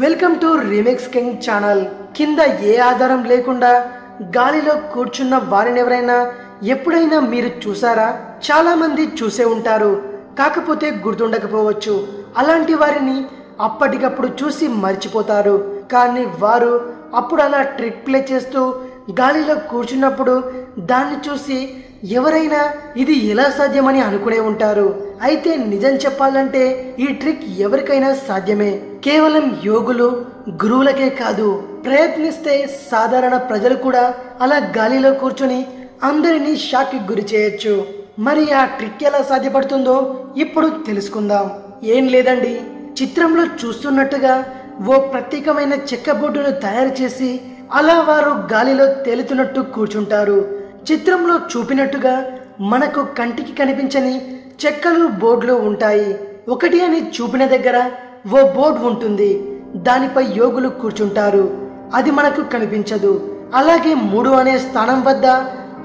Welcome to Remix King channel. కింద ఏ ఆధారం లేకుండా గాలిలో కూర్చున్న వారిని ఎవరైనా ఎప్పుడైనా మీరు చూసారా? చాలా మంది చూసే ఉంటారు. కాకపోతే గుర్తుండకపోవచ్చు. అలాంటి వారిని అప్పటికప్పుడు చూసి మర్చిపోతారు. కానీ వారు అప్పుడు అలా ట్రిక్ ప్లే చేస్తూ గాలిలో కూర్చున్నప్పుడు దాన్ని చూసి ఎవరైనా ఇది ఎలా సాధ్యమని అనుకునే ఉంటారు. అయితే నిజం చెప్పాలంటే ఈ ట్రిక్ ఎవరికైనా సాధ్యమే. కేవలం యోగులు గురువులకే కాదు ప్రయత్నిస్తే సాధారణ ప్రజలు కూడా అలా గాలిలో కూర్చొని అందరినీ షాక్కి గురి చేయొచ్చు. మరి ఆ ట్రిక్ ఎలా సాధ్యపడుతుందో ఇప్పుడు తెలుసుకుందాం. ఏం లేదండి చిత్రంలో చూస్తున్నట్టుగా ఓ ప్రత్యేకమైన చెక్క బోర్డును తయారు చేసి అలా వారు గాలిలో తేలుతున్నట్టు కూర్చుంటారు. చిత్రంలో చూపినట్టుగా మనకు కంటికి కనిపించని చెక్కలు బోర్డులు ఉంటాయి. ఒకటి అని చూపిన దగ్గర ఓ బోర్డు ఉంటుంది. దానిపై యోగులు కూర్చుంటారు. అది మనకు కనిపించదు. అలాగే మూడు అనే స్థానం వద్ద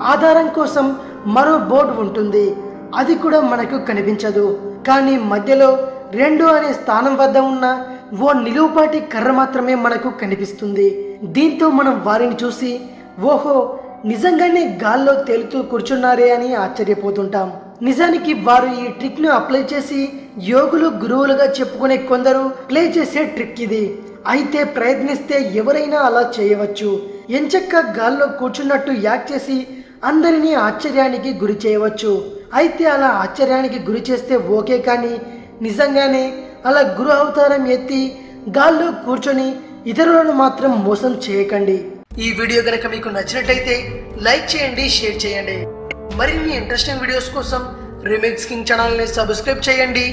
ఆధారం కోసం మరో బోర్డు ఉంటుంది. అది కూడా మనకు కనిపించదు. కానీ మధ్యలో రెండు అనే స్థానం వద్ద ఉన్న ఓ నిలువుపాటి కర్ర మాత్రమే మనకు కనిపిస్తుంది. దీంతో మనం వారిని చూసి ఓహో నిజంగానే గాల్లో తేలుతూ కూర్చున్నారే అని ఆశ్చర్యపోతుంటాం. నిజానికి వారు ఈ ట్రిక్ను అప్లై చేసి యోగులు గురువులుగా చెప్పుకునే కొందరు ప్లే చేసే ట్రిక్ ఇది. అయితే ప్రయత్నిస్తే ఎవరైనా అలా చేయవచ్చు. ఎంచక్క గాల్లో కూర్చున్నట్టు యాక్ట్ చేసి అందరినీ ఆశ్చర్యానికి గురి చేయవచ్చు. అయితే అలా ఆశ్చర్యానికి గురి చేస్తే ఓకే కానీ నిజంగానే అలా గురు అవతారం ఎత్తి గాల్లో కూర్చొని ఇతరులను మాత్రం మోసం చేయకండి. ఈ వీడియో కనుక మీకు నచ్చినట్టయితే లైక్ చేయండి షేర్ చేయండి. మరిన్ని ఇంట్రెస్టింగ్ వీడియోస్ కోసం రిమిక్స్ కింగ్ ఛానల్ని సబ్స్క్రైబ్ చేయండి.